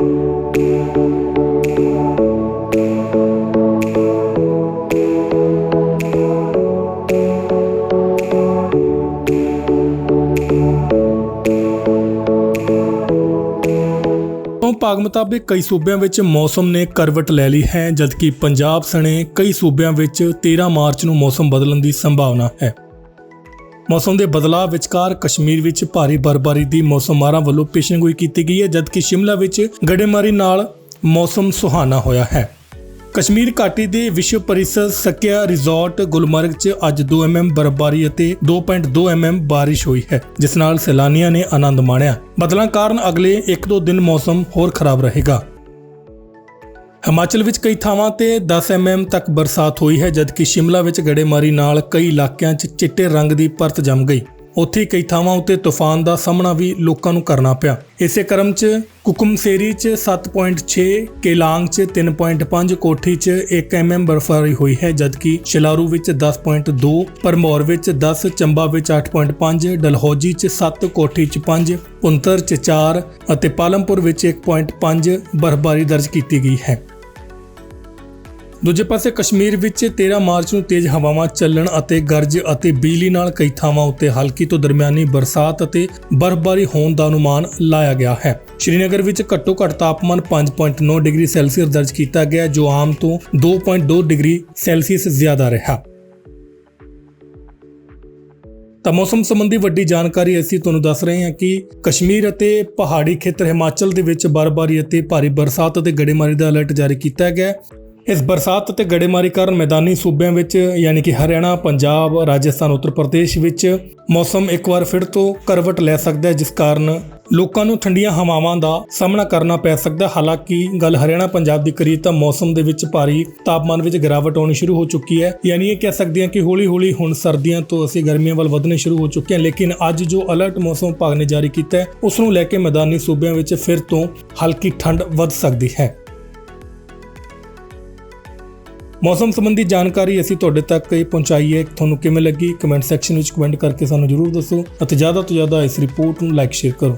ਤੋਂ ਭਾਗ ਮੁਤਾਬਿਕ ਕਈ ਸੂਬਿਆਂ ਵਿੱਚ ਮੌਸਮ ਨੇ ਕਰਵਟ ਲੈ ਲਈ ਹੈ, ਜਦਕਿ ਪੰਜਾਬ ਸਣੇ ਕਈ ਸੂਬਿਆਂ ਵਿੱਚ 13 ਮਾਰਚ ਨੂੰ ਮੌਸਮ ਬਦਲਣ ਦੀ ਸੰਭਾਵਨਾ ਹੈ। ਮੌਸਮ ਦੇ ਬਦਲਾਅ ਵਿਚਕਾਰ ਕਸ਼ਮੀਰ ਵਿੱਚ ਭਾਰੀ ਬਰਬਾਰੀ ਦੀ ਮੌਸਮਵਾਰਾਂ ਵੱਲੋਂ ਪੇਸ਼ੀਨਗੋਈ ਕੀਤੀ ਗਈ ਹੈ, ਜਦਕਿ ਸ਼ਿਮਲਾ ਵਿੱਚ ਗੜੇਮਾਰੀ ਨਾਲ ਮੌਸਮ ਸੁਹਾਣਾ ਹੋਇਆ ਹੈ। ਕਸ਼ਮੀਰ ਘਾਟੀ ਦੇ ਵਿਸ਼ਵ ਪਰਿਸਰ ਸਕਿਆ ਰਿਜ਼ੋਰਟ ਗੁਲਮਰਗ 'ਚ ਅੱਜ 2 mm ਬਰਫ਼ਬਾਰੀ ਅਤੇ 2.2 mm ਬਾਰਿਸ਼ ਹੋਈ ਹੈ, ਜਿਸ ਨਾਲ ਸੈਲਾਨੀਆਂ ਨੇ ਆਨੰਦ ਮਾਣਿਆ। ਬਦਲਾਂ ਕਾਰਨ ਅਗਲੇ 1-2 ਦਿਨ ਮੌਸਮ ਹੋਰ ਖਰਾਬ ਰਹੇਗਾ। ਹਿਮਾਚਲ ਵਿੱਚ ਕਈ ਥਾਵਾਂ ਤੇ 10 mm ਤੱਕ ਬਰਸਾਤ ਹੋਈ ਹੈ, ਜਦਕਿ ਸ਼ਿਮਲਾ ਵਿੱਚ ਗੜੇਮਾਰੀ ਨਾਲ ਕਈ ਇਲਾਕਿਆਂ 'ਚ ਚਿੱਟੇ ਰੰਗ ਦੀ ਪਰਤ ਜੰਮ ਗਈ। ਉੱਥੇ ਕਈ ਥਾਵਾਂ ਉੱਤੇ ਤੂਫਾਨ ਦਾ ਸਾਹਮਣਾ ਵੀ ਲੋਕਾਂ ਨੂੰ ਕਰਨਾ ਪਿਆ। ਇਸੇ ਕਰਮ 'ਚ ਕੁਕਮਸੇਰੀ 'ਚ 7.6 ਕੇਲਾਂਗ 'ਚ 3.5 ਕੋਠੀ 'ਚ 1 mm ਬਰਫ਼ਬਾਰੀ ਹੋਈ ਹੈ, ਜਦਕਿ ਸ਼ਿਲਾਰੂ ਵਿੱਚ 10.2 ਪਰਮੌਰ ਵਿੱਚ 10 ਚੰਬਾ ਵਿੱਚ 8.5 ਡਲਹੌਜੀ 'ਚ 7 ਕੋਠੀ 'ਚ 5 ਪੁੰਤਰ 'ਚ 4 ਅਤੇ ਪਾਲਮਪੁਰ ਵਿੱਚ 1.5 ਬਰਫ਼ਬਾਰੀ ਦਰਜ ਕੀਤੀ ਗਈ ਹੈ। ਦੂਜੇ ਪਾਸੇ ਕਸ਼ਮੀਰ ਵਿੱਚ 13 ਮਾਰਚ ਨੂੰ ਤੇਜ਼ ਹਵਾਵਾਂ ਚੱਲਣ ਅਤੇ ਗਰਜ ਅਤੇ ਬਿਜਲੀ ਨਾਲ ਕਈ ਥਾਵਾਂ ਉੱਤੇ ਹਲਕੀ ਤੋਂ ਦਰਮਿਆਨੀ ਬਰਸਾਤ ਅਤੇ ਬਰਫ਼ਬਾਰੀ ਹੋਣ ਦਾ ਅਨੁਮਾਨ ਲਾਇਆ ਗਿਆ ਹੈ। ਸ਼੍ਰੀਨਗਰ ਵਿੱਚ ਘੱਟੋ ਘੱਟ ਤਾਪਮਾਨ 5.9 ਡਿਗਰੀ ਸੈਲਸੀਅਸ ਦਰਜ ਕੀਤਾ ਗਿਆ, ਜੋ ਆਮ ਤੋਂ 2.2 ਡਿਗਰੀ ਸੈਲਸੀਅਸ ਜ਼ਿਆਦਾ ਰਿਹਾ। ਤਾਂ ਮੌਸਮ ਸੰਬੰਧੀ ਵੱਡੀ ਜਾਣਕਾਰੀ ਅਸੀਂ ਤੁਹਾਨੂੰ ਦੱਸ ਰਹੇ ਹਾਂ ਕਿ ਕਸ਼ਮੀਰ ਅਤੇ ਪਹਾੜੀ ਖੇਤਰ ਹਿਮਾਚਲ ਦੇ ਵਿੱਚ ਬਰਫ਼ਬਾਰੀ ਅਤੇ ਭਾਰੀ ਬਰਸਾਤ ਅਤੇ ਗੜੇਮਾਰੀ ਦਾ ਅਲਰਟ ਜਾਰੀ ਕੀਤਾ ਗਿਆ। ਇਸ ਬਰਸਾਤ ਅਤੇ ਗੜੇਮਾਰੀ ਕਾਰਨ ਮੈਦਾਨੀ ਸੂਬਿਆਂ ਵਿੱਚ, ਯਾਨੀ ਕਿ ਹਰਿਆਣਾ, ਪੰਜਾਬ, ਰਾਜਸਥਾਨ, ਉੱਤਰ ਪ੍ਰਦੇਸ਼ ਵਿੱਚ ਮੌਸਮ ਇੱਕ ਵਾਰ ਫਿਰ ਤੋਂ ਕਰਵਟ ਲੈ ਸਕਦਾ ਹੈ, ਜਿਸ ਕਾਰਨ ਲੋਕਾਂ ਨੂੰ ਠੰਡੀਆਂ ਹਵਾਵਾਂ ਦਾ ਸਾਹਮਣਾ ਕਰਨਾ ਪੈ ਸਕਦਾ ਹਾਲਾਂਕਿ ਗੱਲ ਹਰਿਆਣਾ, ਪੰਜਾਬ ਦੀ ਕਰੀਏ ਤਾਂ ਮੌਸਮ ਦੇ ਵਿੱਚ ਭਾਰੀ ਤਾਪਮਾਨ ਵਿੱਚ ਗਿਰਾਵਟ ਆਉਣੀ ਸ਼ੁਰੂ ਹੋ ਚੁੱਕੀ ਹੈ। ਯਾਨੀ ਇਹ ਕਹਿ ਸਕਦੇ ਹਾਂ ਕਿ ਹੌਲੀ-ਹੌਲੀ ਹੁਣ ਸਰਦੀਆਂ ਤੋਂ ਅਸੀਂ ਗਰਮੀਆਂ ਵੱਲ ਵਧਣੇ ਸ਼ੁਰੂ ਹੋ ਚੁੱਕੇ ਹਾਂ, ਲੇਕਿਨ ਅੱਜ ਜੋ ਅਲਰਟ ਮੌਸਮ ਵਿਭਾਗ ਨੇ ਜਾਰੀ ਕੀਤਾ ਹੈ, ਉਸ ਨੂੰ ਲੈ ਕੇ ਮੈਦਾਨੀ ਸੂਬਿਆਂ ਵਿੱਚ ਫਿਰ ਤੋਂ ਹਲਕੀ ਠੰਡ ਵੱਧ ਸਕਦੀ ਹੈ। ਮੌਸਮ ਸੰਬੰਧੀ ਜਾਣਕਾਰੀ ਅਸੀਂ ਤੁਹਾਡੇ ਤੱਕ ਇਹ ਪਹੁੰਚਾਈ ਹੈ ਤੁਹਾਨੂੰ ਕਿਵੇਂ ਲੱਗੀ? ਕਮੈਂਟ ਸੈਕਸ਼ਨ ਵਿੱਚ ਕਮੈਂਟ ਕਰਕੇ ਸਾਨੂੰ ਜਰੂਰ ਦੱਸੋ ਅਤੇ ਜ਼ਿਆਦਾ ਤੋਂ ਜ਼ਿਆਦਾ ਇਸ ਰਿਪੋਰਟ ਨੂੰ ਲਾਈਕ ਸ਼ੇਅਰ ਕਰੋ।